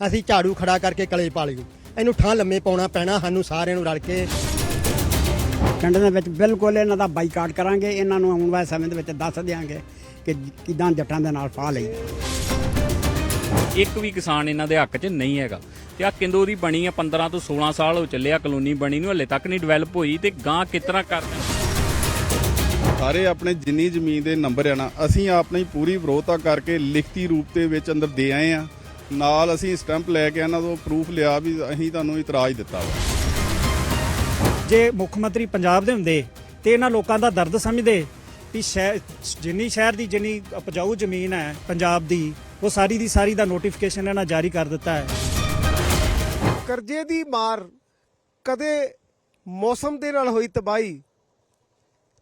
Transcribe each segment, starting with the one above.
ਅਸੀਂ ਝਾੜੂ ਖੜਾ ਕਰਕੇ ਕਲੇ ਪਾ ਲਈ ਇਹਨੂੰ ਠਾਂ ਲੰਮੇ ਪਾਉਣਾ ਪੈਣਾ ਸਾਨੂੰ ਸਾਰਿਆਂ ਨੂੰ ਰਲ ਕੇ। ਪਿੰਡ ਦੇ ਵਿੱਚ ਬਿਲਕੁਲ ਇਹਨਾਂ ਦਾ ਬਾਈਕਾਟ ਕਰਾਂਗੇ। ਇਹਨਾਂ ਨੂੰ ਆਉਣ ਵਾਲੇ ਸਮੇਂ ਦੇ ਵਿੱਚ ਦੱਸ ਦਿਆਂਗੇ ਕਿ ਕਿਦਾਂ ਜੱਟਾਂ ਦੇ ਨਾਲ ਫਾ ਲਈ ਇੱਕ ਵੀ ਕਿਸਾਨ ਇਹਨਾਂ ਦੇ ਹੱਕ 'ਚ ਨਹੀਂ ਹੈਗਾ। ਤੇ ਆ ਕਿੰਦੋ ਦੀ ਬਣੀ ਆ 15 ਤੋਂ 16 ਸਾਲ ਹੋ ਚੱਲੇ ਆ ਕਲੋਨੀ ਬਣੀ ਨੂੰ ਹਲੇ ਤੱਕ ਨਹੀਂ ਡਿਵੈਲਪ ਹੋਈ। ਤੇ ਗਾਂ ਕਿਤਨਾ ਕਰਦੇ ਸਾਰੇ ਆਪਣੇ ਜਿੰਨੀ ਜ਼ਮੀਨ ਦੇ ਨੰਬਰ ਆ ਨਾ ਅਸੀਂ ਆਪਣੀ ਪੂਰੀ ਵਿਰੋਧਤਾ ਕਰਕੇ ਲਿਖਤੀ ਰੂਪ ਦੇ ਵਿੱਚ ਅੰਦਰ ਦੇ ਆਏ ਆ। ਨਾਲ ਅਸੀਂ ਸਟੈਂਪ ਲੈ ਕੇ ਇਹਨਾਂ ਤੋਂ ਪ੍ਰੂਫ ਲਿਆ ਵੀ ਅਸੀਂ ਤੁਹਾਨੂੰ ਇਤਰਾਜ਼ ਦਿੱਤਾ ਵਾ। ਜੇ ਮੁੱਖ ਮੰਤਰੀ ਪੰਜਾਬ ਦੇ ਹੁੰਦੇ ਤੇ ਇਹਨਾਂ ਲੋਕਾਂ ਦਾ ਦਰਦ ਸਮਝਦੇ ਵੀ ਸ਼ਹਿ- ਜਿੰਨੀ ਸ਼ਹਿਰ ਦੀ ਜਿੰਨੀ ਉਪਜਾਊ ਜ਼ਮੀਨ ਹੈ ਪੰਜਾਬ ਦੀ ਉਹ ਸਾਰੀ ਦੀ ਸਾਰੀ ਦਾ ਨੋਟੀਫਿਕੇਸ਼ਨ ਇਹਨਾਂ ਜਾਰੀ ਕਰ ਦਿੱਤਾ ਹੈ। ਕਰਜ਼ੇ ਦੀ ਮਾਰ ਕਦੇ ਮੌਸਮ ਦੇ ਨਾਲ ਹੋਈ ਤਬਾਹੀ।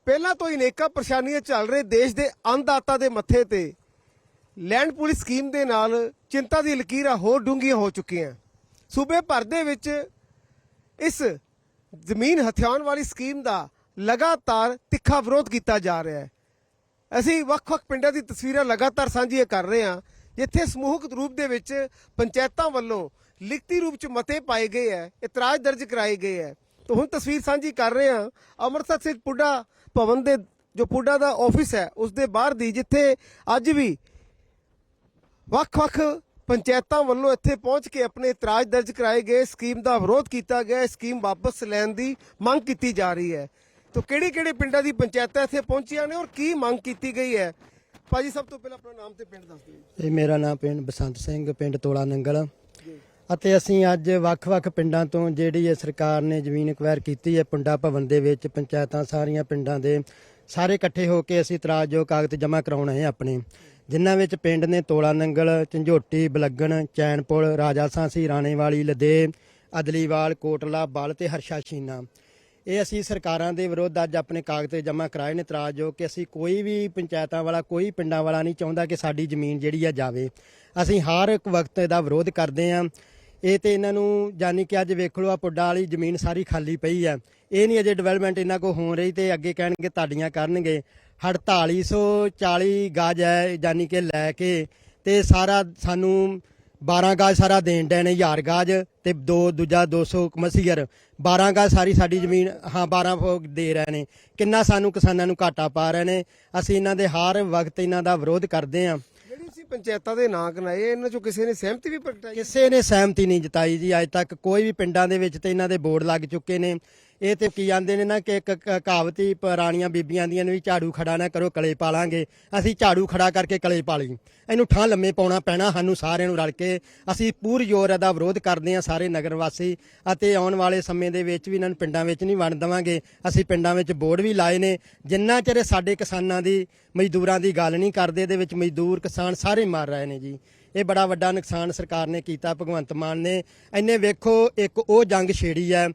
ਪਹਿਲਾਂ ਤੋਂ ਹੀ ਨੇਕਾਂ ਪਰੇਸ਼ਾਨੀਆਂ ਚੱਲ ਰਹੇ ਦੇਸ਼ ਦੇ ਅੰਨਦਾਤਾ ਦੇ ਮੱਥੇ ਤੇ। ਲੈਂਡ ਪੁਲਿਸ ਸਕੀਮ ਦੇ ਨਾਲ ਚਿੰਤਾ ਦੀ ਲਕੀਰਾਂ ਹੋਰ ਡੂੰਘੀਆਂ ਹੋ ਚੁੱਕੀਆਂ। ਸੂਬੇ ਭਰ ਦੇ ਵਿੱਚ ਇਸ ਜ਼ਮੀਨ ਹਥਿਆਉਣ ਵਾਲੀ ਸਕੀਮ ਦਾ ਲਗਾਤਾਰ ਤਿੱਖਾ ਵਿਰੋਧ ਕੀਤਾ ਜਾ ਰਿਹਾ ਹੈ। ਅਸੀਂ ਵੱਖ-ਵੱਖ ਪਿੰਡਾਂ ਦੀ ਤਸਵੀਰਾਂ ਲਗਾਤਾਰ ਸਾਂਝੀਆਂ ਕਰ ਰਹੇ ਹਾਂ, ਜਿੱਥੇ ਸਮੂਹਕ ਰੂਪ ਦੇ ਵਿੱਚ ਪੰਚਾਇਤਾਂ ਵੱਲੋਂ ਲਿਖਤੀ ਰੂਪ ਚ ਮਤੇ ਪਾਏ ਗਏ ਹੈ, ਇਤਰਾਜ਼ ਦਰਜ ਕਰਾਏ ਗਏ ਹੈ। ਤਾਂ ਹੁਣ ਤਸਵੀਰ ਸਾਂਝੀ ਕਰ ਰਹੇ ਹਾਂ, ਅੰਮ੍ਰਿਤਸਰ ਸਿੱਖ ਪੁੱਡਾ ਭਵਨ ਦੇ, ਜੋ ਪੁੱਡਾ ਦਾ ਆਫਿਸ ਹੈ, ਉਸ ਦੇ ਬਾਹਰ ਦੀ, ਜਿੱਥੇ ਅੱਜ ਵੀ ਵੱਖ-ਵੱਖ ਪੰਚਾਇਤਾਂ ਵੱਲੋਂ ਇੱਥੇ ਪਹੁੰਚ ਕੇ ਆਪਣੇ ਇਤਰਾਜ਼ ਦਰਜ ਕਰਾਏ ਗਏ। ਸਕੀਮ ਦਾ ਵਿਰੋਧ ਕੀਤਾ ਗਿਆ। ਸਕੀਮ ਵਾਪਸ ਲੈਣ ਦੀ ਮੰਗ ਕੀਤੀ ਜਾ ਰਹੀ ਹੈ। ਤਾਂ ਕਿਹੜੇ-ਕਿਹੜੇ ਪਿੰਡਾਂ ਦੀ ਪੰਚਾਇਤਾਂ ਇੱਥੇ ਪਹੁੰਚੀਆਂ ਨੇ ਔਰ ਕੀ ਮੰਗ ਕੀਤੀ ਗਈ ਹੈ? ਭਾਜੀ, ਸਭ ਤੋਂ ਪਹਿਲਾਂ ਆਪਣਾ ਨਾਮ ਤੇ ਪਿੰਡ ਦੱਸ ਦਿਓ ਇਹ ਮੇਰਾ ਨਾਮ ਪਿੰਡ ਬਸੰਤ ਸਿੰਘ, ਪਿੰਡ ਤੋਲਾ ਨੰਗਲ। ਅਤੇ ਅਸੀਂ ਅੱਜ ਵੱਖ-ਵੱਖ ਪਿੰਡਾਂ ਤੋਂ ਜਿਹੜੀ ਇਹ ਸਰਕਾਰ ਨੇ ਜ਼ਮੀਨ ਅਕਵਾਇਰ ਕੀਤੀ ਹੈ, ਪੁੰਡਾ ਭਵਨ ਦੇ ਵਿੱਚ ਪੰਚਾਇਤਾਂ ਸਾਰੀਆਂ ਪਿੰਡਾਂ ਦੇ ਸਾਰੇ ਇਕੱਠੇ ਹੋ ਕੇ ਅਸੀਂ ਇਤਰਾਜ਼ਯੋਗ ਕਾਗਜ਼ ਜਮ੍ਹਾਂ ਕਰਾਉਣੇ ਹੈ ਆਪਣੇ। ਜਿਨ੍ਹਾਂ ਵਿੱਚ ਪਿੰਡ ਨੇ ਤੋਲਾ ਨੰਗਲ, ਝੰਝੋਟੀ, ਬਲੱਗਣ ਚੈਨਪੁਰ ਰਾਜਾ ਸਾਂਸੀ, ਰਾਣੇਵਾਲੀ, ਲਦੇ, ਅਦਲੀਵਾਲ, ਕੋਟਲਾ, ਬਲ ਤੇ ਹਰਸ਼ਾ ਸ਼ੀਨਾ ਇਹ ਅਸੀਂ ਸਰਕਾਰਾਂ ਦੇ ਵਿਰੁੱਧ ਅੱਜ ਆਪਣੇ ਕਾਗਜ਼ ਜਮ੍ਹਾਂ ਕਰਾਏ ਨੇ ਇਤਰਾਜ਼ਯੋਗ ਕਿ ਅਸੀਂ ਕੋਈ ਵੀ ਪੰਚਾਇਤਾਂ ਵਾਲਾ, ਕੋਈ ਪਿੰਡਾਂ ਵਾਲਾ ਨਹੀਂ ਚਾਹੁੰਦਾ ਕਿ ਸਾਡੀ ਜ਼ਮੀਨ ਜਿਹੜੀ ਆ ਜਾਵੇ। ਅਸੀਂ ਹਰ ਇੱਕ ਵਕਤ ਇਹਦਾ ਵਿਰੋਧ ਕਰਦੇ ਆਂ। ਇਹ ਤੇ ਇਹਨਾਂ ਨੂੰ ਜਾਨੀ ਕਿ ਅੱਜ ਵੇਖ ਲਓ ਆ ਪੁੱਡਾ ਵਾਲੀ ਜ਼ਮੀਨ ਸਾਰੀ ਖਾਲੀ ਪਈ ਆ। ਇਹ ਨਹੀਂ ਅਜੇ ਡਿਵੈਲਪਮੈਂਟ ਇਹਨਾਂ ਕੋ ਹੋ ਰਹੀ ਤੇ ਅੱਗੇ ਕਹਿਣਗੇ ਤੁਹਾਡੀਆਂ ਕਰਨਗੇ। 4840 ਗਜ ਹੈ ਜਾਨੀ ਕਿ ਲੈ ਕੇ ਤੇ ਸਾਰਾ ਸਾਨੂੰ 12 ਗਜ ਸਾਰਾ ਦੇਣ ਡੈ ਨੇ 1000 ਗਜ ਤੇ ਦੋ ਦੂਜਾ 200 ਮਸੀਰ 12 ਗਜ ਸਾਰੀ ਸਾਡੀ ਜ਼ਮੀਨ ਹਾਂ 12 ਫੋਕ ਦੇ ਰਹੇ ਨੇ। ਕਿੰਨਾ ਸਾਨੂੰ ਕਿਸਾਨਾਂ ਨੂੰ ਘਾਟਾ ਪਾ ਰਹੇ ਨੇ ਅਸੀਂ ਇਹਨਾਂ ਦੇ ਹਰ ਵਕਤ ਇਹਨਾਂ ਦਾ ਵਿਰੋਧ ਕਰਦੇ ਆਂ ਜਿਹੜੀ ਪੰਚਾਇਤਾਂ ਦੇ ਨਾਂ ਗਨਾਏ ਇਹਨਾਂ ਚੋਂ ਕਿਸੇ ਨੇ ਸਹਿਮਤੀ ਵੀ ਪ੍ਰਗਟਾਈ? ਕਿਸੇ ਨੇ ਸਹਿਮਤੀ ਨਹੀਂ ਜਤਾਈ ਜੀ ਅੱਜ ਤੱਕ ਕੋਈ ਵੀ ਪਿੰਡਾਂ ਦੇ ਵਿੱਚ ਤੇ ਇਹਨਾਂ ਦੇ ਬੋਰਡ ਲੱਗ ਚੁੱਕੇ ਨੇ। ਇਹ ਤੇ ਕੀ ਜਾਂਦੇ ਨੇ ਨਾ ਕਿ ਇੱਕ ਕ- ਕਹਾਵਤੀ ਪੁਰਾਣੀਆਂ ਬੀਬੀਆਂ ਦੀਆਂ ਨੇ ਵੀ ਝਾੜੂ ਖੜਾ ਨਾ ਕਰੋ, ਕਲੇ ਪਾਲਾਂਗੇ ਅਸੀਂ ਝਾੜੂ ਖੜਾ ਕਰਕੇ ਕਲੇ ਪਾ ਲਈ। ਇਹਨੂੰ ਠਾਂ ਲੰਮੇ ਪਾਉਣਾ ਪੈਣਾ, ਸਾਨੂੰ ਸਾਰਿਆਂ ਨੂੰ ਰਲ ਕੇ। ਅਸੀਂ ਪੂਰ ਜ਼ੋਰ ਇਹਦਾ ਵਿਰੋਧ ਕਰਦੇ ਹਾਂ ਸਾਰੇ ਨਗਰ ਵਾਸੀ। ਅਤੇ ਆਉਣ ਵਾਲੇ ਸਮੇਂ ਦੇ ਵਿੱਚ ਵੀ ਇਹਨਾਂ ਨੂੰ ਪਿੰਡਾਂ ਵਿੱਚ ਨਹੀਂ ਵੰਡ ਦੇਵਾਂਗੇ। ਅਸੀਂ ਪਿੰਡਾਂ ਵਿੱਚ ਬੋਰਡ ਵੀ ਲਾਏ ਨੇ। ਜਿੰਨਾ ਚਿਰ ਇਹ ਸਾਡੇ ਕਿਸਾਨਾਂ ਦੀ, ਮਜ਼ਦੂਰਾਂ ਦੀ ਗੱਲ ਨਹੀਂ ਕਰਦੇ, ਇਹਦੇ ਵਿੱਚ ਮਜ਼ਦੂਰ ਕਿਸਾਨ ਸਾਰੇ ਮਰ ਰਹੇ ਨੇ ਜੀ। ਇਹ ਬੜਾ ਵੱਡਾ ਨੁਕਸਾਨ ਸਰਕਾਰ ਨੇ ਕੀਤਾ, ਭਗਵੰਤ ਮਾਨ ਨੇ। ਇਹਨੇ ਵੇਖੋ, ਇੱਕ ਉਹ ਜੰਗ ਛੇੜੀ ਹੈ।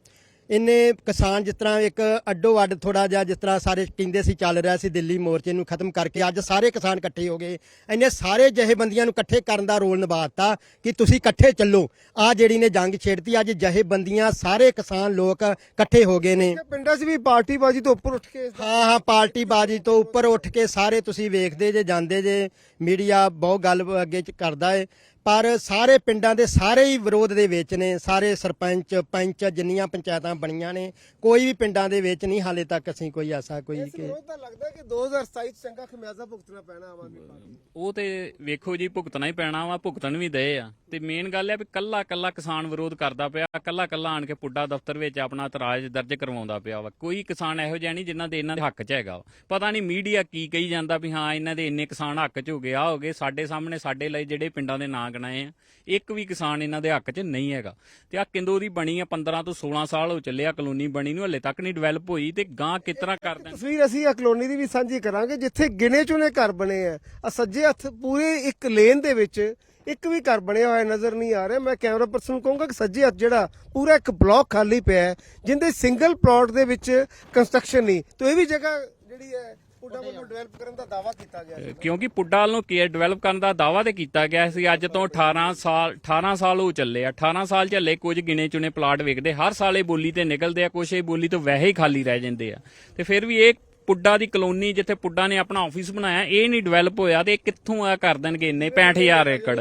ਇਹਨੇ ਕਿਸਾਨ ਜਿਸ ਤਰ੍ਹਾਂ ਇੱਕ ਅੱਡੋ ਅੱਡ ਥੋੜਾ ਜਿਹਾ ਜਿਸ ਤਰ੍ਹਾਂ ਸਾਰੇ ਕਹਿੰਦੇ ਸੀ ਚੱਲ ਰਿਹਾ ਸੀ ਦਿੱਲੀ ਮੋਰਚੇ ਨੂੰ ਖਤਮ ਕਰਕੇ ਅੱਜ ਸਾਰੇ ਕਿਸਾਨ ਇਕੱਠੇ ਹੋ ਗਏ। ਇਹਨੇ ਸਾਰੇ ਜਹੇਬੰਦੀਆਂ ਨੂੰ ਇਕੱਠੇ ਕਰਨ ਦਾ ਰੋਲ ਨਿਭਾਤਾ ਕਿ ਤੁਸੀਂ ਇਕੱਠੇ ਚੱਲੋ। ਆ ਜਿਹੜੀ ਨੇ ਜੰਗ ਛੇੜਤੀ ਅੱਜ ਜਹੇਬੰਦੀਆਂ ਸਾਰੇ ਕਿਸਾਨ ਲੋਕ ਇਕੱਠੇ ਹੋ ਗਏ ਨੇ। ਪਿੰਡਾਂ 'ਚ ਵੀ ਪਾਰਟੀਬਾਜ਼ੀ ਤੋਂ ਉੱਪਰ ਉੱਠ ਕੇ ਹਾਂ ਹਾਂ ਪਾਰਟੀ ਬਾਜੀ ਤੋਂ ਉੱਪਰ ਉੱਠ ਕੇ ਸਾਰੇ ਤੁਸੀਂ ਵੇਖਦੇ ਜੇ ਜਾਂਦੇ ਜੇ ਮੀਡੀਆ ਬਹੁਤ ਗੱਲ ਅੱਗੇ ਚ ਕਰਦਾ ਏ। ਪਰ ਸਾਰੇ ਪਿੰਡਾਂ ਦੇ ਸਾਰੇ ਹੀ ਵਿਰੋਧ ਦੇ ਵਿੱਚ ਨੇ ਸਾਰੇ ਸਰਪੰਚ ਪੰਚ ਜਿੰਨੀਆਂ ਪੰਚਾਇਤਾਂ ਬਣੀਆਂ ਨੇ ਕੋਈ ਵੀ ਪਿੰਡਾਂ ਦੇ ਵਿੱਚ ਨਹੀਂ ਹਾਲੇ ਤੱਕ ਅਸੀਂ ਕੋਈ ਐਸਾ ਕੋਈ ਕਿ ਵਿਰੋਧ ਦਾ ਲੱਗਦਾ ਕਿ 2027 'ਚ ਚੰਗਾ ਖਮਿਆਜ਼ਾ ਭੁਗਤਣਾ ਪੈਣਾ ਪਾਰਟੀ ਨੂੰ। ਉਹ ਤੇ ਵੇਖੋ ਜੀ ਭੁਗਤਣਾ ਹੀ ਪੈਣਾ ਵਾ ਭੁਗਤਣ ਵੀ ਦਏ ਆ ਤੇ ਮੇਨ ਗੱਲ ਹੈ ਵੀ ਕੱਲਾ ਕੱਲਾ ਕਿਸਾਨ ਵਿਰੋਧ ਕਰਦਾ ਪਿਆ ਕੱਲਾ ਕੱਲਾ ਆਣ ਕੇ ਪੁੱਡਾ ਦਫ਼ਤਰ ਵਿੱਚ ਆਪਣਾ ਇਤਰਾਜ਼ ਦਰਜ ਕਰਵਾਉਂਦਾ ਪਿਆ ਵਾ ਕੋਈ ਕਿਸਾਨ ਇਹੋ ਜਿਹਾ ਨਹੀਂ ਜਿਨ੍ਹਾਂ ਦੇ ਇਹਨਾਂ ਦੇ ਹੱਕ 'ਚ ਹੈਗਾ ਵਾ। ਪਤਾ ਨਹੀਂ ਮੀਡੀਆ ਕੀ ਕਹੀ ਜਾਂਦਾ ਵੀ ਹਾਂ ਇਹਨਾਂ ਦੇ ਇੰਨੇ ਕਿਸਾਨ ਹੱਕ 'ਚ ਹੋ ਗਏ ਆ ਹੋ ਗਏ ਸਾਡੇ ਸਾਹਮਣੇ ਸਾਡੇ ਲਈ ਜਿਹੜੇ ਪਿੰਡਾਂ ਦੇ ਨਾਂ ਗਣਾਏ ਆ ਇੱਕ ਵੀ ਕਿਸਾਨ ਇਹਨਾਂ ਦੇ ਹੱਕ 'ਚ ਨਹੀਂ ਹੈਗਾ। ਤੇ ਆ ਕਿੰਦੋ ਦੀ ਬਣੀ ਆ 15 ਤੋਂ 16 ਸਾਲ ਹੋ ਚੱਲੇ ਆ ਕਲੋਨੀ ਬਣੀ ਨੂੰ ਹਲੇ ਤੱਕ ਨਹੀਂ ਡਿਵੈਲਪ ਹੋਈ ਤੇ ਗਾਂ ਕਿਤਨਾ ਕਰ ਦੇਣ? ਤਸਵੀਰ ਅਸੀਂ ਆ ਕਲੋਨੀ ਦੀ ਵੀ ਸਾਂਝੀ ਕਰਾਂਗੇ ਜਿੱਥੇ ਗਿਣੇ ਚੁਣੇ ਘਰ ਬਣੇ ਆ। ਆ ਸੱਜੇ ਹੱਥ ਪੂਰੇ ਇੱਕ ਲੇਨ ਦੇ ਵਿੱਚ ਇੱਕ ਵੀ ਘਰ ਬਣਿਆ ਹੋਇਆ ਨਜ਼ਰ ਨਹੀਂ ਆ ਰਿਹਾ। ਮੈਂ ਕੈਮਰਾ ਪਰਸਨ ਨੂੰ ਕਹੂੰਗਾ ਕਿ ਸੱਜੇ ਹੱਥ ਜਿਹੜਾ ਪੂਰਾ ਇੱਕ ਬਲਾਕ ਖਾਲੀ ਪਿਆ ਹੈ ਜਿੰਦੇ ਸਿੰਗਲ ਪਲਾਟ ਦੇ ਵਿੱਚ ਕੰਸਟਰਕਸ਼ਨ ਨਹੀਂ। ਤਾਂ ਇਹ ਵੀ ਜਗ੍ਹਾ ਜਿਹੜੀ ਹੈ ਪੁੱਡਾ ਵੱਲੋਂ ਡਿਵੈਲਪ ਕਰਨ ਦਾ ਦਾਅਵਾ ਕੀਤਾ ਗਿਆ ਸੀ। ਕਿਉਂਕਿ ਪੁੱਡਾ ਵੱਲੋਂ ਕੇਅਰ ਡਿਵੈਲਪ ਕਰਨ ਦਾ ਦਾਅਵਾ ਤੇ ਕੀਤਾ ਗਿਆ ਸੀ। ਅੱਜ ਤੋਂ 18 ਸਾਲ 18 ਸਾਲ ਹੋ ਚੱਲੇ ਆ। 18 ਸਾਲ ਚੱਲੇ ਕੁਝ ਗਿਣੇ ਚੁਣੇ ਪਲਾਟ ਵਿਕਦੇ। ਹਰ ਸਾਲ ਇਹ ਬੋਲੀ ਤੇ ਨਿਕਲਦੇ ਆ, ਕੁਛ ਇਹ ਬੋਲੀ ਤੋਂ ਵੈਸੇ ਹੀ ਖਾਲੀ ਰਹਿ ਜਾਂਦੇ ਆ। ਤੇ ਫਿਰ ਵੀ ਇਹ ਪੁੱਡਾ ਦੀ ਕਲੋਨੀ ਜਿੱਥੇ ਪੁੱਡਾ ਨੇ ਆਪਣਾ ਆਫਿਸ ਬਣਾਇਆ ਇਹ ਨਹੀਂ ਡਿਵੈਲਪ ਹੋਇਆ ਤੇ ਇਹ ਕਿੱਥੋਂ ਆ ਕਰ ਦੇਣਗੇ ਇੰਨੇ 65000 ਏਕੜ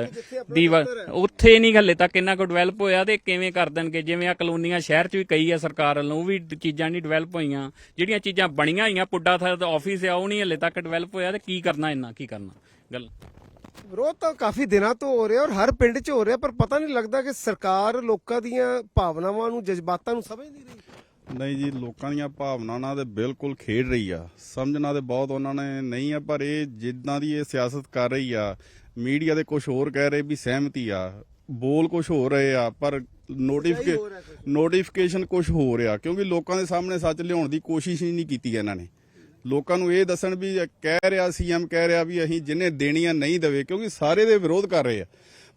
ਦੀ ਵ- ਉੱਥੇ ਨਹੀਂ ਹੱਲੇ ਤੱਕ ਇੰਨਾ ਕੋ ਡਿਵੈਲਪ ਹੋਇਆ ਤੇ ਕਿਵੇਂ ਕਰ ਦੇਣਗੇ? ਜਿਵੇਂ ਆ ਕਲੋਨੀਆਂ ਸ਼ਹਿਰ 'ਚ ਵੀ ਕਈ ਆ ਸਰਕਾਰ ਵੱਲੋਂ ਉਹ ਵੀ ਚੀਜ਼ਾਂ ਨਹੀਂ ਡਿਵੈਲਪ ਹੋਈਆਂ। ਜਿਹੜੀਆਂ ਚੀਜ਼ਾਂ ਬਣੀਆਂ ਹੋਈਆਂ ਪੁੱਡਾ ਥਾ ਆਫਿਸ ਆ ਉਹ ਨਹੀਂ ਹੱਲੇ ਤੱਕ ਡਿਵੈਲਪ ਹੋਇਆ ਤੇ ਕੀ ਕਰਨਾ ਇੰਨਾ ਕੀ ਕਰਨਾ? ਗੱਲ। ਵਿਰੋਧ ਤਾਂ ਕਾਫੀ ਦਿਨਾਂ ਤੋਂ ਹੋ ਰਿਹਾ ਔਰ ਹਰ ਪਿੰਡ 'ਚ ਹੋ ਰਿਹਾ ਪਰ ਪਤਾ ਨਹੀਂ ਲੱਗਦਾ ਕਿ ਸਰਕਾਰ ਲੋਕਾਂ ਦੀਆਂ ਭਾਵਨਾਵਾਂ ਨੂੰ ਜਜ਼ਬਾਤਾਂ ਨੂੰ ਸਮਝ ਨਹੀਂ ਰਹੀ। ਨਹੀਂ ਜੀ ਲੋਕਾਂ ਦੀਆਂ ਭਾਵਨਾਵਾਂ ਤੇ ਬਿਲਕੁਲ ਖੇਡ ਰਹੀ ਆ। ਸਮਝਣਾ ਤੇ ਬਹੁਤ ਉਹਨਾਂ ਨੇ ਨਹੀਂ ਆ ਪਰ ਇਹ ਜਿੱਦਾਂ ਦੀ ਇਹ ਸਿਆਸਤ ਕਰ ਰਹੀ ਆ ਮੀਡੀਆ ਦੇ ਕੁਝ ਹੋਰ ਕਹਿ ਰਹੇ ਵੀ ਸਹਿਮਤੀ ਆ ਬੋਲ ਕੁਝ ਹੋ ਰਹੇ ਆ ਪਰ ਨੋਟੀਫਿਕੇ ਨੋਟੀਫਿਕੇਸ਼ਨ ਕੁਝ ਹੋ ਰਿਹਾ ਕਿਉਂਕਿ ਲੋਕਾਂ ਦੇ ਸਾਹਮਣੇ ਸੱਚ ਲਿਆਉਣ ਦੀ ਕੋਸ਼ਿਸ਼ ਹੀ ਨਹੀਂ ਕੀਤੀ ਇਹਨਾਂ ਨੇ। ਲੋਕਾਂ ਨੂੰ ਇਹ ਦੱਸਣ ਵੀ ਕਹਿ ਰਿਹਾ ਸੀਐਮ ਕਹਿ ਰਿਹਾ ਵੀ ਅਸੀਂ ਜਿੰਨੇ ਦੇਣੀਆਂ ਨਹੀਂ ਦੇਵੇ ਕਿਉਂਕਿ ਸਾਰੇ ਦੇ ਵਿਰੋਧ ਕਰ ਰਹੇ ਆ।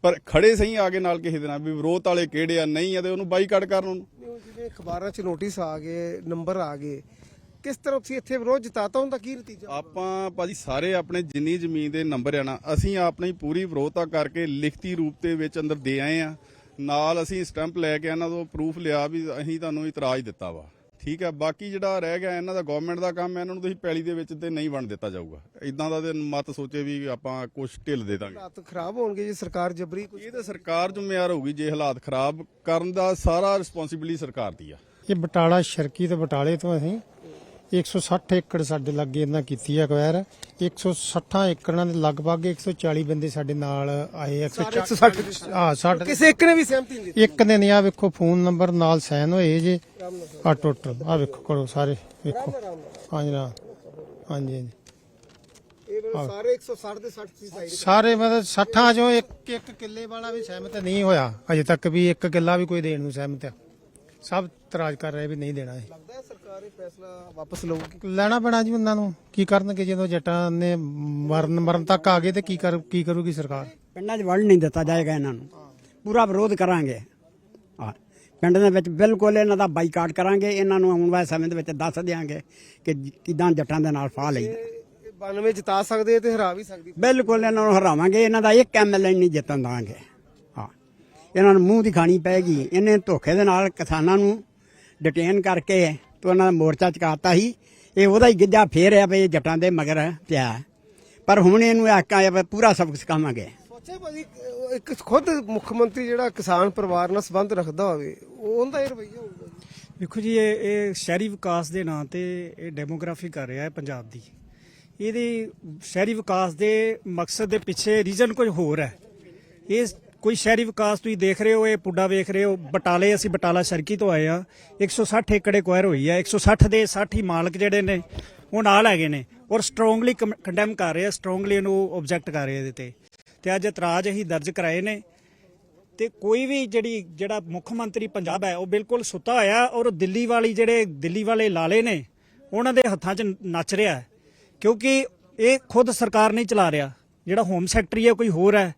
ਪਰ ਖੜੇ ਸਹੀ ਆਗੇ ਨਾਲ ਕਿਸੇ ਦੇ ਨਾਲ ਵੀ ਵਿਰੋਧ ਵਾਲੇ ਕਿਹੜੇ ਆ ਨਹੀਂ ਆ ਤੇ ਉਹਨੂੰ ਬਾਈਕਾਟ ਕਰਨ ਉਹਨੂੰ। ਜਿਵੇਂ ਅਖਬਾਰਾਂ 'ਚ ਨੋਟਿਸ ਆ ਗਏ ਨੰਬਰ ਆ ਗਏ ਕਿਸ ਤਰ੍ਹਾਂ ਤੁਸੀਂ ਇੱਥੇ ਵਿਰੋਧ ਜਤਾਤਾ? ਹੁੰਦਾ ਕੀ ਨਤੀਜਾ ਆਪਾਂ ਭਾਜੀ ਸਾਰੇ ਆਪਣੇ ਜਿੰਨੀ ਜ਼ਮੀਨ ਦੇ ਨੰਬਰ ਆ ਨਾ ਅਸੀਂ ਆਪਣੀ ਪੂਰੀ ਵਿਰੋਧਤਾ ਕਰਕੇ ਲਿਖਤੀ ਰੂਪ ਦੇ ਵਿੱਚ ਅੰਦਰ ਦੇ ਆਏ ਆ। ਨਾਲ ਅਸੀਂ ਸਟੈਂਪ ਲੈ ਕੇ ਇਹਨਾਂ ਤੋਂ ਪ੍ਰੂਫ ਲਿਆ ਵੀ ਅਸੀਂ ਤੁਹਾਨੂੰ ਇਤਰਾਜ਼ ਦਿੱਤਾ ਵਾ। ਠੀਕ ਹੈ ਬਾਕੀ ਜਿਹੜਾ ਰਹਿ ਗਿਆ ਇਹਨਾਂ ਦਾ ਗਵਰਨਮੈਂਟ ਦਾ ਕੰਮ ਹੈ ਇਹਨਾਂ ਨੂੰ ਤੁਸੀਂ ਪੈਲੀ ਦੇ ਵਿੱਚ ਤੇ ਨਹੀਂ ਵੰਡ ਦਿੱਤਾ ਜਾਊਗਾ। ਇਦਾਂ ਦਾ ਤੇ ਮਤ ਸੋਚੇ ਵੀ ਆਪਾਂ ਕੁਝ ਢਿੱਲ ਦੇ ਦਾਂਗੇ। ਹਾਲਾਤ ਖਰਾਬ ਹੋਣਗੇ ਜੇ ਸਰਕਾਰ ਜਬਰੀ ਕੁਝ ਇਹ ਤਾਂ ਸਰਕਾਰ ਜ਼ਿੰਮੇਵਾਰ ਹੋਊਗੀ ਜੇ ਹਾਲਾਤ ਖਰਾਬ ਕਰਨ ਦਾ ਸਾਰਾ ਰਿਸਪੌਂਸਿਬਿਲਿਟੀ ਸਰਕਾਰ ਦੀ ਆ। ਇਹ ਬਟਾਲਾ ਸ਼ਰਕੀ ਤੇ ਬਟਾਲੇ ਤੋਂ ਅਸੀਂ। 160 ਏਕੜ ਸਾਡੇ ਲੱਗੇ ਇਹਨਾਂ ਕੀਤੀ ਹੈ ਅਕਵਾਇਰ। 160 ਏਕੜਾਂ ਦੇ ਲਗਭਗ 140 ਬੰਦੇ ਸਾਡੇ ਨਾਲ ਆਏ ਆ। 160 ਹਾਂ 60 ਕਿਸੇ ਇੱਕ ਨੇ ਵੀ ਸਹਿਮਤੀ ਨਹੀਂ ਦਿੱਤੀ। ਇੱਕ ਨੇ ਨਹੀਂ ਆ ਵੇਖੋ ਫੋਨ ਨੰਬਰ ਨਾਲ ਸਾਈਨ ਹੋਏ ਜੇ। ਆ ਟੋਟਲ ਆ ਵੇਖੋ ਕਰੋ ਸਾਰੇ ਵੇਖੋ। ਹਾਂਜੀ ਨਾ ਹਾਂਜੀ ਹਾਂਜੀ। ਸਾਰੇ 160 ਦੇ 60 ਸੀ ਸਾਈਡ ਸਾਰੇ ਮਤਲਬ 60 ਚੋਂ ਇੱਕ ਇੱਕ ਕਿੱਲੇ ਵਾਲਾ ਵੀ ਸਹਿਮਤ ਨਹੀਂ ਹੋਇਆ। ਅਜੇ ਤੱਕ ਵੀ ਇੱਕ ਕਿੱਲਾ ਵੀ ਕੋਈ ਦੇਣ ਨੂੰ ਸਹਿਮਤ ਆ। ਸਭ ਇਤਰਾਜ਼ ਕਰ ਰਹੇ ਵੀ ਨਹੀਂ ਦੇਣਾ ਇਹ। ਸਰਕਾਰ ਇਹ ਫੈਸਲਾ ਵਾਪਸ ਲਊਗੀ? ਲੈਣਾ ਪੈਣਾ ਜੀ ਉਹਨਾਂ ਨੂੰ। ਕੀ ਕਰਨਗੇ ਜਦੋਂ ਜੱਟਾਂ ਨੇ ਮਰਨ ਮਰਨ ਤੱਕ ਆ ਗਏ ਤੇ ਕੀ ਕਰ ਕੀ ਕਰੂਗੀ ਸਰਕਾਰ? ਪਿੰਡਾਂ 'ਚ ਵੜ ਨਹੀਂ ਦਿੱਤਾ ਜਾਏਗਾ ਇਹਨਾਂ ਨੂੰ। ਪੂਰਾ ਵਿਰੋਧ ਕਰਾਂਗੇ। ਹਾਂ ਪਿੰਡ ਦੇ ਵਿੱਚ ਬਿਲਕੁਲ ਇਹਨਾਂ ਦਾ ਬਾਈਕਾਟ ਕਰਾਂਗੇ। ਇਹਨਾਂ ਨੂੰ ਆਉਣ ਵਾਲੇ ਸਮੇਂ ਦੇ ਵਿੱਚ ਦੱਸ ਦਿਆਂਗੇ ਕਿ ਕਿਦਾਂ ਜੱਟਾਂ ਦੇ ਨਾਲ ਫਾਹ ਲਈ। ਇਹ 92 ਜਿਤਾ ਸਕਦੇ ਤੇ ਹਰਾ ਵੀ ਸਕਦੀ। ਬਿਲਕੁਲ ਇਹਨਾਂ ਨੂੰ ਹਰਾਵਾਂਗੇ। ਇਹਨਾਂ ਦਾ ਇੱਕ ਐਮਐਲਏ ਨਹੀਂ ਜਿੱਤਣ ਦਾਂਗੇ ਹਾਂ ਇਹਨਾਂ ਨੂੰ ਮੂੰਹ ਦੀ ਖਾਣੀ ਪੈਗੀ ਇਹਨੇ ਧੋਖੇ ਦੇ ਨਾਲ ਕਿਸਾਨਾਂ ਨੂੰ ਡਿਟੇਨ ਕਰਕੇ ਤੇ ਉਹਨਾਂ ਦਾ ਮੋਰਚਾ ਚਕਾਤਾ ਸੀ ਇਹ ਉਹਦਾ ਹੀ ਗਿੱਜਾ ਫੇਰ ਆ ਵੀ ਇਹ ਜੱਟਾਂ ਦੇ ਮਗਰ ਪਿਆ। ਪਰ ਹੁਣ ਇਹਨੂੰ ਆਕਾ ਪੂਰਾ ਸਬਕ ਸਿਖਾਵਾਂਗੇ ਸੋਚਿਆ ਭਾਜੀ ਇੱਕ ਖੁਦ ਮੁੱਖ ਮੰਤਰੀ ਜਿਹੜਾ ਕਿਸਾਨ ਪਰਿਵਾਰ ਨਾਲ ਸੰਬੰਧ ਰੱਖਦਾ ਹੋਵੇ ਉਹ ਉਹਦਾ ਇਹ ਰਵਈਆ ਹੋਊਗਾ। ਦੇਖੋ ਜੀ ਇਹ ਇਹ ਸ਼ਹਿਰੀ ਵਿਕਾਸ ਦੇ ਨਾਂ ਤੇ ਇਹ ਡੈਮੋਗ੍ਰਾਫੀ ਕਰ ਰਿਹਾ ਹੈ ਪੰਜਾਬ ਦੀ ਇਹਦੇ ਸ਼ਹਿਰੀ ਵਿਕਾਸ ਦੇ ਮਕਸਦ ਦੇ ਪਿੱਛੇ ਰੀਜ਼ਨ ਕੁਝ ਹੋਰ ਹੈ ਇਹ ਕੋਈ ਸ਼ਹਿਰੀ ਵਿਕਾਸ ਤੁਸੀਂ ਦੇਖ ਰਹੇ ਹੋ, ਇਹ ਪੁੱਡਾ ਵੇਖ ਰਹੇ ਹੋ, ਬਟਾਲੇ ਅਸੀਂ ਬਟਾਲਾ ਸਰਕੀ ਤੋਂ ਆਏ ਆ 160 ਏਕੜ ਐਕਵਾਇਰ ਹੋਈ ਹੈ 160 ਦੇ 60 ਹੀ ਮਾਲਕ ਜਿਹੜੇ ਨੇ, ਉਹ ਨਾਲ ਹੈਗੇ ਨੇ ਔਰ ਸਟਰੋਂਗਲੀ ਕੰਡੈਮ ਕਰ ਰਹੇ ਆ ਸਟਰੋਂਗਲੀ ਇਹਨੂੰ ਆਬਜੈਕਟ ਕਰ ਰਹੇ ਇਹਦੇ ਤੇ। ਤੇ ਅੱਜ ਇਤਰਾਜ਼ ਅਸੀਂ ਦਰਜ ਕਰਾਏ ਨੇ ਤੇ ਕੋਈ ਵੀ ਜਿਹੜੀ, ਜਿਹੜਾ ਮੁੱਖ ਮੰਤਰੀ ਪੰਜਾਬ ਹੈ, ਉਹ ਬਿਲਕੁਲ ਸੁੱਤਾ ਹੋਇਆ ਔਰ ਦਿੱਲੀ ਵਾਲੀ ਜਿਹੜੇ ਦਿੱਲੀ ਵਾਲੇ ਲਾਲੇ ਨੇ, ਉਹਨਾਂ ਦੇ ਹੱਥਾਂ 'ਚ ਨੱਚ ਰਿਹਾ ਕਿਉਂਕਿ ਇਹ ਖੁਦ ਸਰਕਾਰ ਨਹੀਂ ਚਲਾ ਰਿਹਾ। ਜਿਹੜਾ ਹੋਮ ਸੈਕਟਰੀ ਹੈ ਕੋਈ ਹੋਰ ਹੈ।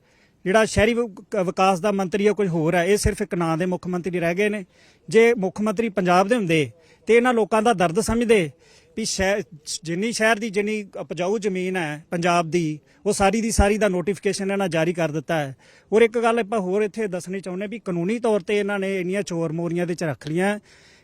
ਜਿਹੜਾ ਸ਼ਹਿਰੀ ਵਿਕ- ਵਿਕਾਸ ਦਾ ਮੰਤਰੀ ਹੈ ਕੋਈ ਹੋਰ ਹੈ ਇਹ ਸਿਰਫ ਇੱਕ ਨਾਂ ਦੇ ਮੁੱਖ ਮੰਤਰੀ ਰਹਿ ਗਏ ਨੇ। ਜੇ ਮੁੱਖ ਮੰਤਰੀ ਪੰਜਾਬ ਦੇ ਹੁੰਦੇ ਤੇ ਇਹਨਾਂ ਲੋਕਾਂ ਦਾ ਦਰਦ ਸਮਝਦੇ ਵੀ ਸ਼ਹਿ- ਜਿੰਨੀ ਸ਼ਹਿਰ ਦੀ ਜਿੰਨੀ ਉਪਜਾਊ ਜ਼ਮੀਨ ਹੈ ਪੰਜਾਬ ਦੀ, ਉਹ ਸਾਰੀ ਦੀ ਸਾਰੀ ਦਾ ਨੋਟੀਫਿਕੇਸ਼ਨ ਇਹਨਾਂ ਜਾਰੀ ਕਰ ਦਿੱਤਾ ਹੈ। ਔਰ ਇੱਕ ਗੱਲ ਆਪਾਂ ਹੋਰ ਇੱਥੇ ਦੱਸਣੀ ਚਾਹੁੰਦੇ ਵੀ ਕਾਨੂੰਨੀ ਤੌਰ ਤੇ ਇਹਨਾਂ ਨੇ ਇੰਨੀਆਂ ਚੋਰ ਮੋਰੀਆਂ ਦੇ ਚ ਰੱਖ ਲੀਆਂ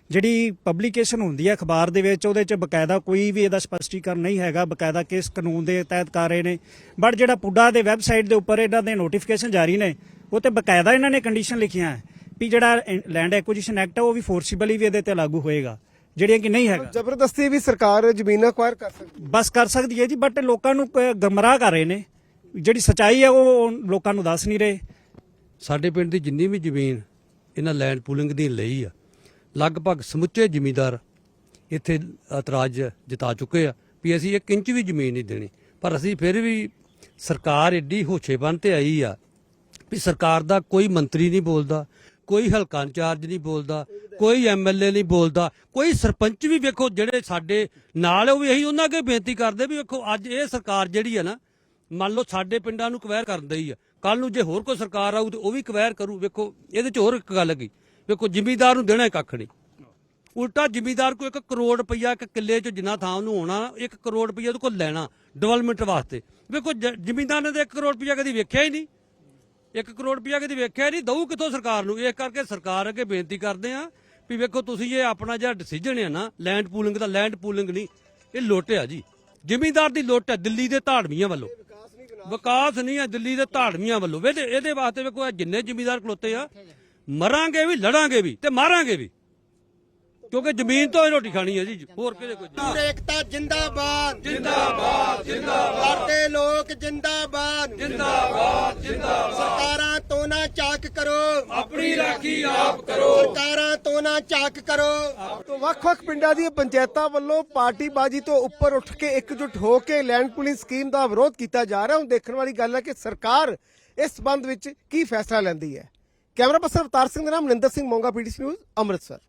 ਜਿਹੜੀ ਪਬਲੀਕੇਸ਼ਨ ਹੁੰਦੀ ਹੈ ਅਖਬਾਰ ਦੇ ਵਿੱਚ ਉਹਦੇ ਚ ਬਕਾਇਦਾ ਕੋਈ ਵੀ ਇਹਦਾ ਸਪਸ਼ਟੀਕਰਨ ਨਹੀਂ ਹੈਗਾ ਬਕਾਇਦਾ ਕਿਸ ਕਾਨੂੰਨ ਦੇ ਤਹਿਤ ਕਰ ਰਹੇ ਨੇ। ਬਟ ਜਿਹੜਾ ਪੁੱਡਾ ਦੇ ਵੈਬਸਾਈਟ ਦੇ ਉੱਪਰ ਇਹਨਾਂ ਦੇ ਨੋਟੀਫਿਕੇਸ਼ਨ ਜਾਰੀ ਨੇ ਉਹ ਤੇ ਬਕਾਇਦਾ ਇਹਨਾਂ ਨੇ ਕੰਡੀਸ਼ਨ ਲਿਖੀਆਂ ਹੈ ਵੀ ਜਿਹੜਾ ਲੈਂਡ ਐਕੁਜੀਸ਼ਨ ਐਕਟ ਹੈ ਉਹ ਵੀ ਫੋਰਸੀਬਲੀ ਵੀ ਇਹਦੇ ਤੇ ਲਾਗੂ ਹੋਏਗਾ ਜਿਹੜੀਆਂ ਕਿ ਨਹੀਂ ਹੈਗਾ। ਜ਼ਬਰਦਸਤੀ ਵੀ ਸਰਕਾਰ ਜ਼ਮੀਨਾਂ ਅਕਵਾਇਰ ਕਰ ਸਕਦੀ ਬਸ ਕਰ ਸਕਦੀ ਹੈ ਜੀ ਬਟ ਲੋਕਾਂ ਨੂੰ ਗਮਰਾਹ ਕਰ ਰਹੇ ਨੇ। ਜਿਹੜੀ ਸਚਾਈ ਹੈ ਉਹ ਲੋਕਾਂ ਨੂੰ ਦੱਸ ਨਹੀਂ ਰਹੇ। ਸਾਡੇ ਪਿੰਡ ਦੀ ਜਿੰਨੀ ਵੀ ਜ਼ਮੀਨ ਇਹਨਾਂ ਲੈਂਡ ਪੂਲਿੰਗ ਦੀ ਲਈ ਆ ਲਗਭਗ ਸਮੁੱਚੇ ਜ਼ਿਮੀਂਦਾਰ ਇੱਥੇ ਇਤਰਾਜ਼ ਜਤਾ ਚੁੱਕੇ ਆ ਵੀ ਅਸੀਂ ਇੱਕ ਇੰਚ ਵੀ ਜ਼ਮੀਨ ਨਹੀਂ ਦੇਣੀ। ਪਰ ਅਸੀਂ ਫਿਰ ਵੀ ਸਰਕਾਰ ਏਡੀ ਹੋਛੇਬਨ ਤੇ ਆਈ ਆ ਵੀ ਸਰਕਾਰ ਦਾ ਕੋਈ ਮੰਤਰੀ ਨਹੀਂ ਬੋਲਦਾ, ਕੋਈ ਹਲਕਾ ਇੰਚਾਰਜ ਨਹੀਂ ਬੋਲਦਾ, ਕੋਈ ਐਮਐਲਏ ਨਹੀਂ ਬੋਲਦਾ, ਕੋਈ ਸਰਪੰਚ ਵੀ ਵੇਖੋ ਜਿਹੜੇ ਸਾਡੇ ਨਾਲ ਉਹ ਵੀ ਇਹੀ ਉਹਨਾਂ ਅੱਗੇ ਬੇਨਤੀ ਕਰਦੇ ਵੀ ਵੇਖੋ ਅੱਜ ਇਹ ਸਰਕਾਰ ਜਿਹੜੀ ਆ ਨਾ, ਮੰਨ ਲਓ ਸਾਡੇ ਪਿੰਡਾਂ ਨੂੰ ਕਵੈਰ ਕਰਨ ਹੀ ਆ। ਕੱਲ ਨੂੰ ਜੇ ਹੋਰ ਕੋਈ ਸਰਕਾਰ ਆਊ ਤੇ ਉਹ ਵੀ ਕਵੈਰ ਕਰੂ, ਵੇਖੋ ਇਹਦੇ ਚ ਹੋਰ ਇੱਕ ਗੱਲ ਹੈਗੀ। ਵੇਖੋ ਜ਼ਿਮੀਦਾਰ ਨੂੰ ਦੇਣਾ ਕੱਖ ਨਹੀਂ। ਉਲਟਾ ਜ਼ਿਮੀਦਾਰ ਕੋ 1 ਕਰੋੜ ਰੁਪਈਆ ਇੱਕ ਕਿੱਲੇ 'ਚ ਜਿੰਨਾ ਥਾਂ ਉਹਨੂੰ ਹੋਣਾ 1 ਕਰੋੜ ਰੁਪਈਆ ਉਹਦੇ ਕੋਲ ਲੈਣਾ ਡਿਵੈਲਪਮੈਂਟ ਵਾਸਤੇ। ਵੇਖੋ ਜ਼ਿਮੀਂਦਾਰ ਨੇ ਤਾਂ 1 ਕਰੋੜ ਰੁਪਈਆ ਕਦੀ ਵੇਖਿਆ ਹੀ ਨਹੀਂ। 1 ਕਰੋੜ ਰੁਪਈਆ ਕਦੀ ਵੇਖਿਆ ਹੀ ਨਹੀਂ ਦਊ ਕਿੱਥੋਂ ਸਰਕਾਰ ਨੂੰ। ਇਸ ਕਰਕੇ ਸਰਕਾਰ ਅੱਗੇ ਬੇਨਤੀ ਕਰਦੇ ਆ ਵੀ ਵੇਖੋ ਤੁਸੀਂ ਇਹ ਆਪਣਾ ਜਿਹੜਾ ਡਿਸੀਜਨ ਹੈ ਨਾ ਲੈਂਡ ਪੂਲਿੰਗ ਦਾ ਲੈਂਡ ਪੂਲਿੰਗ ਨਹੀਂ ਇਹ ਲੁੱਟ ਆ ਜੀ। ਜ਼ਿਮੀਂਦਾਰ ਦੀ ਲੁੱਟ ਹੈ ਦਿੱਲੀ ਦੇ ਧਾੜਮੀਆਂ ਵੱਲੋਂ। ਵਿਕਾਸ ਨਹੀਂ ਹੈ ਦਿੱਲੀ ਦੇ ਧਾੜਮੀਆਂ ਵੱਲੋਂ। ਵੇ ਇਹਦੇ ਵਾਸਤੇ ਵੇਖੋ ਜਿੰਨੇ ਜ਼ਿਮੀਂਦਾਰ ਖਲੋਤੇ ਆ ਮਰਾਂਗੇ ਵੀ ਲੜਾਂਗੇ ਵੀ ਤੇ ਮਾਰਾਂਗੇ ਵੀ। ਕਿਉਂਕਿ ਜ਼ਮੀਨ ਤੋਂ ਹੀ ਰੋਟੀ ਖਾਣੀ ਹੈ ਜੀ ਹੋਰ ਕਿਹਦੇ ਕੋਈ ਏਕਤਾ ਜਿੰਦਾਬਾਦ। ਜਿੰਦਾਬਾਦ ਜਿੰਦਾਬਾਦ। ਲੜਦੇ ਲੋਕ ਜਿੰਦਾਬਾਦ। ਜਿੰਦਾਬਾਦ ਜਿੰਦਾਬਾਦ। ਸਰਕਾਰਾਂ ਤੋਂ ਨਾ ਚਾਕ ਕਰੋ। ਆਪਣੀ ਰਾਖੀ ਆਪ ਕਰੋ। ਸਰਕਾਰਾਂ ਤੋਂ ਨਾ ਚਾਕ ਕਰੋ। ਤੋਂ ਵੱਖ-ਵੱਖ ਪਿੰਡਾਂ ਦੀਆਂ ਪੰਚਾਇਤਾਂ ਵੱਲੋਂ ਪਾਰਟੀਬਾਜ਼ੀ ਤੋਂ ਉੱਪਰ ਉੱਠ ਕੇ ਇਕਜੁੱਟ ਹੋ ਕੇ ਲੈਂਡ ਪੂਲਿੰਗ ਸਕੀਮ ਦਾ ਵਿਰੋਧ ਕੀਤਾ ਜਾ ਰਿਹਾ। ਹੁਣ ਦੇਖਣ ਵਾਲੀ ਗੱਲ ਹੈ ਕਿ ਸਰਕਾਰ ਇਸ ਸੰਬੰਧ ਵਿੱਚ ਕੀ ਫੈਸਲਾ ਲੈਂਦੀ ਹੈ। ਕੈਮਰਾ ਪਰਸਨ ਅਵਤਾਰ ਸਿੰਘ ਦੇ ਨਾਮ ਨਿੰਦਰ ਸਿੰਘ ਮੋਂਗਾ ਪੀਡੀਸੀ ਨਿਊਜ਼ ਅੰਮ੍ਰਿਤਸਰ